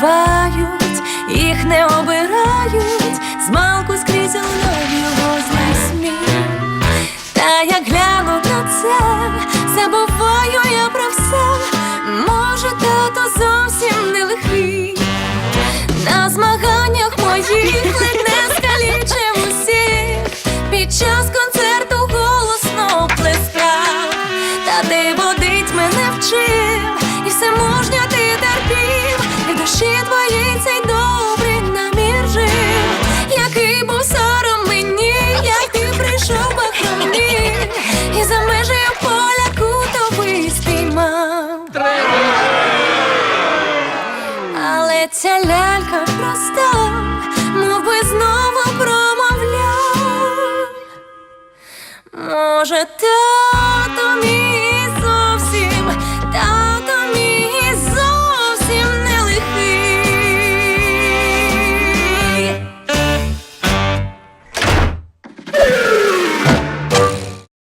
бувають, їх не обирають, змалку скрізь лунав його злий сміх. Та як гляну на це, забуваю я про все. Може, тато зовсім не лихий. На змаганнях моїх ледь не скалічив усіх. Під час концерту голосно плескав. Та ти водить мене вчив, ця лялька проста, мов би знову промовляв. Може, так